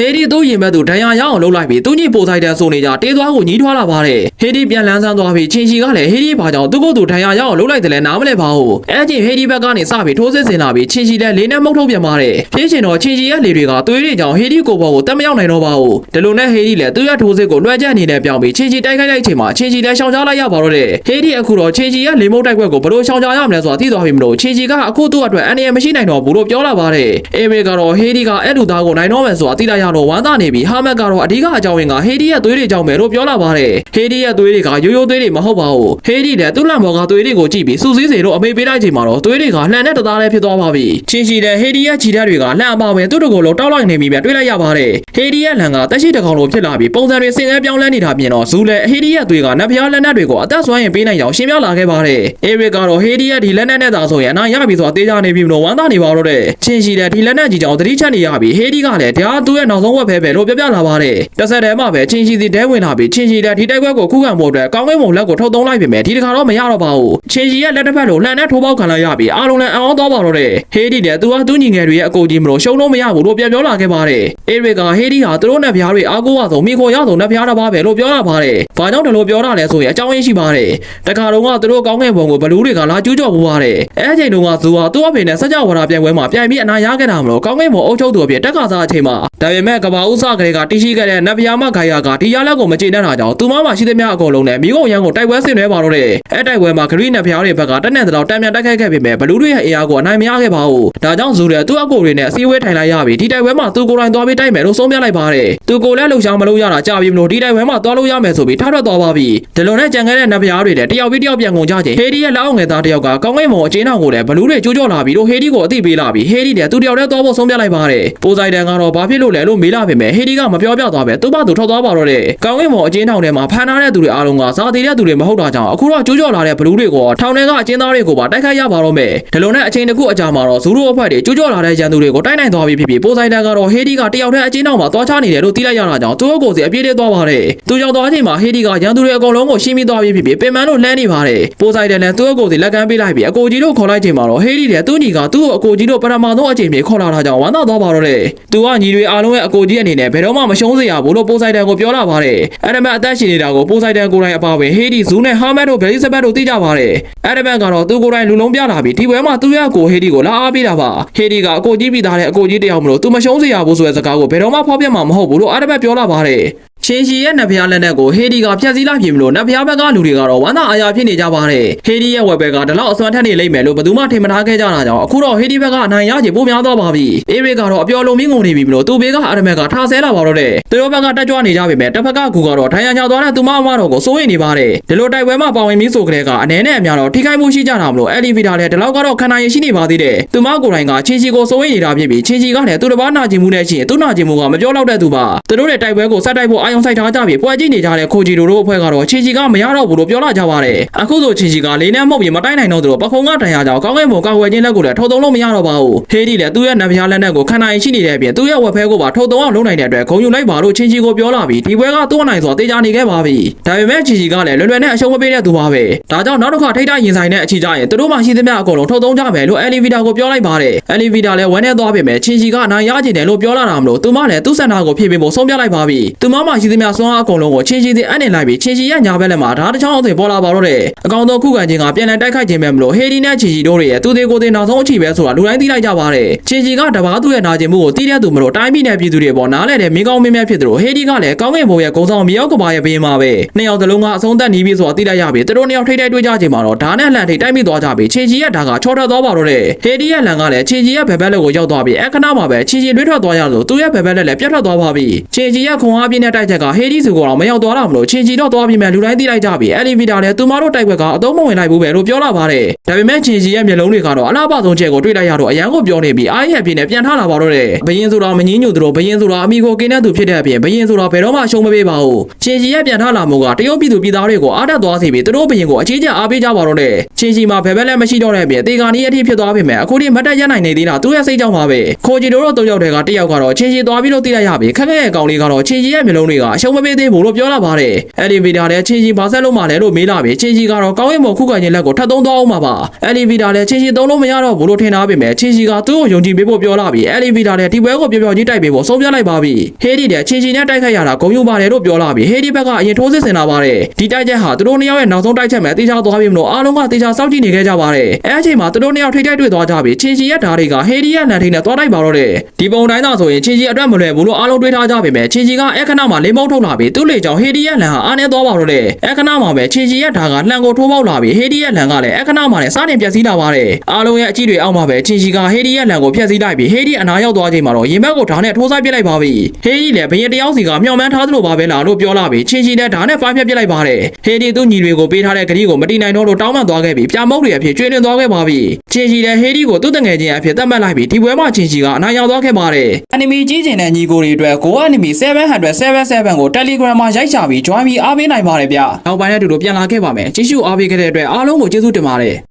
ဟေဒီသူ့ရင်ဘက်သူဒဏ်ရာရအောင်လုပ်လိုက်ပြီးသူ့ညီပိုဆိုင်တန်ဆိုနေကြတေးသွားကိုညီးထွားလာပါတယ်ဟေဒီပြန်လန်းဆန်းသွားပြီးချင်းချီကလည်းဟေဒီဘာကြောင့်သူ့ကိုယ်သူဒဏ်ရာရအောင်လုပ်လိုက်တယ်လဲနားမလဲပါဘူးအဲ့ချင်းဟေဒီဘက်ကနေစပြီးထိုးစစ်ဆင်လာပြီးချင်းချီလည်းလေးနဲ့မှုတ်ထုတ်ပြန်ပါတယ်ဖြစ်ရှင်တော့ချင်းချီရဲ့လေတွေကသွေးတွေကြောင့်ဟေဒီကိုဘောကိုတက်မရောက်နိုင်တော့ပါဘူးဒီလိုနဲ့ဟေဒီလည်းသူ့ရဲ့ထိုးစစ်ကိုလွှဲချက်အနေနဲ့ပြောင်းပြီးချင်းချီတိုက်ခိုက်လိုက်ချိန်မှာချင်းချီလည်းရှောင်ရှားလိုက်ရပါတော့တယ်ဟေဒီအခုတော့ချင်းချီရဲ့လေမုတ်တိုက်ခွက်ကိုဘယ်လိုရှောင်ရှားရမလဲဆိုတာသိသွားပြီမလို့ချင်းချီကအခုသူ့အတွက်အန်ရမရှိနိုင်တော့ဘူးလို့ပြောလာပါတယ်အေမေကတော့ဟေဒီကအဲ့လူသားကိုနိုင်တော့မယ်ဆိုတာသိလိုက်ရတော့ဝမ်းသာနေပြီးဟာမက်ကတော့အဓိကအကြောင်းရင်းကဟေဒီရဲ့သွေးတွေကြောင့်ပဲလို့ပြောလာပါတယ်ဟေဒီရဲ့သွေးတွေကရိုးရိုးသွေးတွေမဟုတ်ပါဘူးဟေဒီလည်းသူ့လန့်ဘော်ကသွေးတွေကိုကြည့်ပြီးစူးစီးစေလို့အမေပေးလိုက်ချိန်မှာတော့သွေးတွေကလှန်နဲ့တသားလေးဖြစ်သွားပါပြီချင်းချီတဲ့ဟေဒီရဲ့ခြေဓာတ်တွေကလှန်အပါပဲသူ့တကိုယ်လုံးတောက်လိုက်နေပြီပဲတွေးလိုက်ရပါတယ်ဟေဒီရဲ့လန်ကတက်ရှိတကောင်လိုဖြစ်လာပြီးပုံစံတွေစင်စဲပြောင်းလဲနေတာပြင်တော့ဇူလည်းဟေဒီရဲ့သွေးကနတ်ဖျားလက်နက်တွေကိုအသက်ဆွမ်းရင်ပေးနိုင်အောင်ရှင်းပြလာခဲ့ပါတယ်အေရစ်ကတော့ဟေဒီရဲ့ဒီလက်နက်နဲ့သာဆိုရင်အနာရပြီဆိုတာတေးကြနေပြီမလို့ဝမ်းသာနေပါတော့တဲ့ချင်းချီတဲ့ဒီလက်နက်ကြီးကြောင့်သတိချက်နေရပြီးဟေဒီကလည်းဒါသူ့ရဲ့နောက်ဆုံးဝက်ဖဲပဲလို့ပြပြလာပါတယ်တစ်ဆက်တည်းမှာပဲချင်းချီစီတဲဝင်လာပြီးချင်းချီတဲ့ဒီတိုက်ပွဲကိုခုခံဖို့အတွက်ကောင်းကင်ဘုံလက်ကိုထုတ်သုံးလိုက်ပြီမဲ့ဒီတခါတော့မရတော့ပါဘူးချင်းချီရဲ့လက်တစ်ဖက်လိုလှန်နဲ့ထိုးပေါက်ခံလိုက်ရပြီးအားလုံးလည်းအံ့ဩသွားပါတော့တဲ့ဟေဒီတဲ့သူကသူ့ညီငယ်တွေရဲ့အကိုကြီးမလို့ရှုံလို့မရဘူးလို့ပြန်ပြောလာခဲ့ပါတယ်အေရစ်ကဟေဒီဟာသူတို့နဲ့ဖျားတွေအားကိုးရဆုံးမိခိုရဆုံးနဲ့ဖျားတစ်ပါးပဲလို့ပြောလာပါတယ်ဘာကြောင့်ဒီလိုပြောတာလဲဆိုရင်အကြောင်းရင်းရှိပါတယ်တခါတော့ကသူတို့ကောင်းကင်ဘုံကိုဘလူးတွေကလာကျူးကျော်ပူပါတယ်အဲအချိန်တုန်းကသူဟာသူ့အဖေနဲ့စကြဝဠာပြိုင်ပွဲမှာပြိုင်ပြီးအနာရခဲ့တာမလို့ကောင်းကင်ဘုံအုပ်ချုပ်သူအဖြစ်တက်ကစားအချိန်မှာဒါပေမဲ့ကဘာဦးစကလေးကတီးရှိခဲ့တဲ့နတ်ဖျားမဂိုင်ယာကဒီရလက်ကိုမကျေနပ်တာကြောင့်သူမမှရှိသမျှအကုန်လုံးနဲ့မိကုန်ရန်ကိုတိုက်ပွဲဆင်နွှဲပါတော့တယ်အဲတိုက်ပွဲမှာဂရိနတ်ဖျားတွေဘက်ကတက်နဲ့တောင်တံမြန်တိုက်ခိုက်ခဲ့ပေမဲ့ဘလူးတွေရဲ့အင်အားကိုအနိုင်မရခဲ့ပါဘူးဒါကြောင့်ဇူရဲသူ့အကိုတွေနဲ့အစည်းအဝေးထိုင်လိုက်ရပြီးဒီတိုက်ပွဲမှာသူကိုယ်တိုင်သွားပြီးတိုက်မယ်လို့ဆုံးဖြတ်လိုက်ပါတယ်သူကိုယ်လည်းလှုပ်ရှားမလို့ရတာကြာပြီမလို့ဒီတိုက်ပွဲမှာသွားလို့ရမယ်ဆိုပြီးထားထွက်သွားပါပြီဒီလိုနဲ့ကြံခဲ့တဲ့နတ်ဖျားတွေလည်းတယောက်ပြီးတယောက်ပြန်ကုန်ကြချိန်ဟေဒီရဲ့လက်အောက်ငယ်သားတယောက်ကကောင်းကင်ဘုံအကျဉ်းအောင်ကိုလည်းဘလူးတွေကျိုးကြော်လာပြီးတော့ဟေဒီကိုအသိပေးလာပြီးဟေဒီလည်းသူတယောက်တည်းသွားဖို့ဆုံးဖြတ်လိုက်ပါတယ်ပိုဆိုင်တန်ကတော့ဘာဖြစ်လို့လဲလို့မေးလာပေမဲ့ဟေဒီကမပြောပြသွားပဲသူ့ဘာသူထောက်သွားပါတော့တယ်ကောင်းကင်ဘုံအကျဉ်းအောင်ထဲမှာဖန်ထားတဲ့သူတွေအားလုံးကစားသေးတဲ့သူတွေမဟုတ်တာကြောင့်အခုတော့ကျိုးကြော်လာတဲ့ဘလူးတွေကိုထောင်ထဲကအကျဉ်းသားတွေကိုပါတိုက်ခိုက်ရပါတော့မယ်ဒီလိုနဲ့အချိန်တစ်ခုအကြာမှာတော့ဇူရိုအဖွဲ့တွေကျိုးကြော်လာတဲ့ရန်သူတွေကိုတိုက်နိုင်သွားပြီဖြစ်ပြီးပိုဆိုင်တန်ကတော့ဟေဒီကတယောက်တည်းအကျဉ်းအောင်မှာသွားချနေတယ်လို့သိလိုက်ရတာကြောင့်သူ့ကိုယ်စီအပြည့်တည်းသွားပါတယ်သူကြောင့်သွားချိန်မှာဟေဒီကရန်သူတွေအကုန်လုံးကိုရှင်းပြီးသွားပြီဖြစ်ပြီးပင်မန်းတို့လှမ်းနေပါတယ်ပိုဆိုင်တန်လည်းသူ့ကိုယ်စီလက်ကမ်းပေးလိုက်ပြီးအကိုကြီးတို့ခေါ်လိုက်ချိန်မှာတော့ဟေဒီလည်းသူ့ညီကသူ့ကိုအကိုကြီးတို့ပထမဆုံးအချိန်မြေခေါ်လာတာကြောင့်ဝမ်းသာသွားပါတော့တယ်သူကညီတွေအားလုံးရဲ့အကိုကြီးအနေနဲ့ဘယ်တော့မှမရှုံးစေရဘူးလို့ပိုဆိုင်တန်ကိုပြောလာပါတယ်အဲ့ဒါမှအသက်ရှင်နေတာကိုပိုဆိုင်တန်ကိုယ်တိုင်အပါဝင်ဟေဒီဇူးနဲ့ဟာမတ်တို့ဘယ်လီဇဘတ်တို့သိကြပါတယ်အဲ့ဒါမှကတော့သူကိုယ်တိုင်လူလုံးပြလာပြီးဒီပွဲမှာသူ့ရဲ့အကိုဟေဒီကိုလာအားပေးတာပါဟေဒီကအကိုကြီးပြီးသားတဲ့အကိုကြီးတယောက်မလို့သူမရှုံးစေရဘူးဆိုတဲ့စကားကိုဘယ်တော့မှဖောက်ပြမှာမဟုတ်ဘူးလို့အဲ့ဒါမှပြောလာပါတယ် ချင်းရှီရဲ့နတ်ဖျားလက်နက်ကိုဟေဒီကဖျက်ဆီးလိုက်ပြီမလို့နတ်ဖျားဘက်ကလူတွေကတော့ဝမ်းသာအားရဖြစ်နေကြပါတယ်ဟေဒီရဲ့ဝက်ဘက်ကဒီလောက်အစွမ်းထက်နေလိမ့်မယ်လို့ဘယ်သူမှထင်မထားခဲ့ကြတာကြောင့်အခုတော့ဟေဒီဘက်ကအနိုင်ရချေပိုများသွားပါပြီအေရစ်ကတော့အပျော်လုံးမင်းငုံနေပြီမလို့သူ့ဘေးကအာရမက်ကထားဆဲလာပါတော့တယ်သူတို့ဘက်ကတက်ကြွနေကြပြီမဲ့တစ်ဖက်ကကူကတော့ဒဏ်ရာညောက်သွားတဲ့သူမအမတော်ကိုစိုးရိမ်နေပါတယ်ဒီလိုတိုက်ပွဲမှာပါဝင်ပြီးဆိုကြတဲ့ကအနဲနဲ့အများတော့ထိခိုက်မှုရှိကြတာမလို့အယ်လီဗီတာလည်းဒီလောက်ကတော့ခံနိုင်ရရှိနေပါသေးတယ်သူမကိုယ်တိုင်ကချင်းချီကိုစိုးရိမ်နေတာဖြစ်ပြီးချင်းချီကလည်းသူတစ်ပါးနာကျင်မှုနဲ့ရှိရင်သူနာကျင်မှုကမပြောတော့တဲ့သူပါသူတို့ရဲ့တိုက်ပွဲကိုဆက်တိုက်ဖို့အာရုံစိုက်ထားကြပြီးပွဲကြည့်နေကြတဲ့ခိုဂျီတို့တို့အဖွဲ့ကတော့ချင်းချီကမရတော့ဘူးလို့ပြောလာကြပါတယ်အခုဆိုချင်းချီကလေးနဲ့မှုတ်ပြီးမတိုက်နိုင်တော့သူတို့ပခုံးကတန်ရာကြောင့်ကောင်းကင်ဘုံကောက်ွယ်ခြင်းလက်ကိုလည်းထုတ်သုံးလို့မရတော့ပါဘူးဟေးဒီလည်းသူ့ရဲ့နဗျားလက်နက်ကိုခံနိုင်ရှိနေတဲ့အပြင်သူ့ရဲ့ဝက်ဖဲကိုပါထုတ်သုံးအောင်လုပ်နိုင်တဲ့အတွက်ဂုံယူလိုက်ပါလို့ချင်းချီကိုပြောလာပြီးဒီပွဲကသူ့အနိုင်ဆိုတေးကြနေခဲ့ပါပြီဒါပေမဲ့ချင်းချီကလည်းလွယ်လွယ်နဲ့အရှုံးမပေးတဲ့သူပါပဲဒါကြောင့်နောက်တစ်ခါထိတ်တိုက်ရင်ဆိုင်တဲ့အချီကြရင်သူတို့မှရှိသမျှအကုန်လုံးထုတ်သုံးကြမယ်လို့အယ်လီဗီတာကိုပြောလိုက်ပါတယ်အယ်လီဗီတာလည်းဝမ်းနဲ့သွားပြီမဲ့ချင်းချီကအနိုင်ရကျင်တယ်လို့ပြောလာတာမလို့သူမလည်းသူ့စန္ဒာကိုဖြည့်ပေးဖို့ဆုံးဖြတ်လိုက်ပါပြီသူမမှရှိသမျှစွမ်းအားအကုန်လုံးကိုချင်းချီသည်အပ်နေလိုက်ပြီးချင်းချီရဲ့ညာဘက်လက်မှာဓာတ်တစ်ချောင်းအသွင်ပေါ်လာပါတော့တယ်အကောင်ဆုံးခုခံခြင်းကပြန်လည်တိုက်ခိုက်ခြင်းပဲမလို့ဟေဒီနဲ့ချင်းချီတို့ရဲ့သူသေးကိုယ်သေးနောက်ဆုံးအချီပဲဆိုတာလူတိုင်းသိလိုက်ကြပါတယ်ချင်းချီကတပားသူ့ရဲ့နာကျင်မှုကိုတီးတဲ့သူမလို့တိုင်းပြည်နယ်ပြည်သူတွေပေါ်နားလဲတဲ့မင်းကောင်းမင်းမြတ်ဖြစ်သလိုဟေဒီကလည်းကောင်းကင်ဘုံရဲ့ဂုံဆောင်မြေရောက်ကဘာရဲ့ဘေးမှာပဲနှစ်ယောက်သလုံးကအဆုံးသက်နီးပြီဆိုတာသိလိုက်ရပြီသူတို့နှစ်ယောက်ထိတ်တိုက်တွေ့ကြခြင်းမှာတော့ဓာတ်နဲ့လှန်ထိတ်တိုက်မိသွားကြပြီချင်းချီရဲ့ဓာတ်ကချောထွက်သွားပါတော့တယ်ဟေဒီရဲ့လန်ကလည်းချင်းချီရဲ့ဘက်ဘက်လက်ကိုရောက်သွားပြီအခဏမှာပဲချင်းချီလွှဲထွက်သွားရလို့သူ့ရဲ့ဘက်ဘက်လက်လည်းပြတ်ထွက်သွားပါပြီချင်းချီရဲ့ခွန်အားပြင်းတဲ့တိုက်ချက်ကဟေဒီစုကတော့မရောက်သွားတာမလို့ချင်းချီတော့သွားပြီမဲ့လူတိုင်းသိလိုက်ကြပြီအလီဗီတာလည်းသူမတို့တိုက်ခွက်ကအသုံးမဝင်လိုက်ဘူးပဲလို့ပြောလာပါတယ်ဒါပေမဲ့ချင်းချီရဲ့မျက်လုံးတွေကတော့အလားပါဆုံးချက်ကိုတွေ့လိုက်ရတော့အရန်ကိုပြောနေပြီးအားရအပြင်းနဲ့ပြန်ထလာပါတော့တယ်ဘယင်းဆိုတာမငင်းညူသူတို့ဘယင်းဆိုတာအမိကိုကင်းတဲ့သူဖြစ်တဲ့အပြင်ဘယင်းဆိုတာဘယ်တော့မှရှုံးမပေးပါဘူးချင်းချီရဲ့ပြန်ထလာမှုကတရုတ်ပြည်သူပြည်သားတွေကိုအားတက်သွားစေပြီးသူတို့ဘယင်းကိုအကြီးကျယ်အားပေးကြပါတော့တယ်ချင်းချီမှာဘယ်ဘက်လည်းမရှိတော့တဲ့အပြင်တေဂာနီးအထိဖြစ်သွားပြီမဲ့အခုထိမတ်တက်ရနိုင်နေသေးတာသူရဲ့စိတ်ကြောင့်ပါပဲခိုဂျီတို့တို့တုံးရောက်တဲ့ကတယောက်ကတော့ချင်းချီသွားပြီးလို့သိလိုက်ရပြီခက်ခဲရဲ့ကောင်လေးကတော့ချင်းချီရဲ့မျက်လုံးတွေကကအရှုံးမပေးသေးဘူးလို့ပြောလာပါတယ်။အဲ့ဒီဗီတာလည်းချင်းချင်းဘာဆက်လို့မှလဲလို့မေးလာပြီးချင်းချင်းကတော့ကောင်းရင်မော်ခုခံခြင်းလက်ကိုထပ်သုံးသွားအောင်ပါပါ။အဲ့ဒီဗီတာလည်းချင်းချင်းသုံးလို့မရတော့ဘူးလို့ထင်ထားပေမဲ့ချင်းချင်းကသူ့ကိုယုံကြည်ပေးဖို့ပြောလာပြီးအဲ့ဒီဗီတာလည်းဒီပွဲကိုပြောပြောကြီးတိုက်ပေးဖို့ဆုံးဖြတ်လိုက်ပါပြီ။ဟေးဒီလည်းချင်းချင်းနဲ့တိုက်ခိုက်ရတာဂုံယူပါတယ်လို့ပြောလာပြီးဟေးဒီဘက်ကအရင်ထိုးစစ်ဆင်လာပါတယ်။ဒီတိုက်ချက်ဟာသူတို့နှစ်ယောက်ရဲ့နောက်ဆုံးတိုက်ချက်မဲ့တေချာသွားပြီမလို့အားလုံးကတေချာစောင့်ကြည့်နေခဲ့ကြပါတယ်။အဲ့အချိန်မှာသူတို့နှစ်ယောက်ထိတ်တိုက်တွေ့သွားကြပြီးချင်းချင်းရဲ့ဓာတ်တွေကဟေးဒီရဲ့လန်ထိန်နဲ့သွားတိုက်ပါတော့တယ်။ဒီပုံတိုင်းသာဆိုရင်ချင်းချင်းအတွက်မလွယ်ဘူးလို့အားလုံးတွေးထားကြပေမဲ့ချင်းချင်းကအခဏမှာလေးမုံထုတ်လာပြီးသူ့လေကြောင့်ဟေးဒီရဲ့လန်ဟာအားနေသွားပါတော့တယ်။အခဏမှာပဲချင်းချင်းရဲ့ဓာတ်ကလှန်ကိုထိုးပေါက်လာပြီးဟေးဒီရဲ့လန်ကလည်းအခဏမှာလည်းစတင်ပြက်စီးလာပါတယ်။အားလုံးရဲ့အကြည့်တွေအောက်မှာပဲချင်းချင်းကဟေးဒီရဲ့လန်ကိုဖျက်ဆီးလိုက်ပြီးဟေးဒီအနာရောက်သွားချိန်မှာတော့ရင်ဘက်ကိုဓာတ်နဲ့ထိုးဆိုင်ပစ်လိုက်ပါပြီ။ဟေးဒီလည်းဘရင်တယောက်စီကမျောမှန်းထားသလိုပါပဲလားလို့ပြောလာပြီးချင်းချင်းနဲ့ဓာတ်နဲ့ဖိုင်းဖြတ်ပစ်လိုက်ပါတယ်။ဟေးဒီသူ့ညီတွေကိုပေးထားတဲ့ဂရီကိုမတီးနိုင်တော့လို့တောင်းပန်သွားခဲ့ပြီးပြမုတ်တွေအဖြစ်ကျွေးလွင်သွားခဲ့ပါပြီ။ချင်းချင်းလည်းဟေးဒီကိုသူ့တငယ်ချင်းအဖြစ်သတ်မှတ်လိုက်ပြီးဒီပွဲမှာချင်းချင်းကအနာရောက်သွားခဲ့ပါတယ်။ anime ကြီးကျင်တဲ့ညီကိုတွေအတွက် Go Anime 777ကို Telegram မှာရိုက်ချပြီး join ပြီးအားပေးနိုင်ပါတယ်ဗျ။နောက်ပိုင်းနဲ့အတူတူပြန်လာခဲ့ပါမယ်။ကြည့်ရှုအားပေးခဲ့တဲ့အတွက်အားလုံးကိုကျေးဇူးတင်ပါတယ်။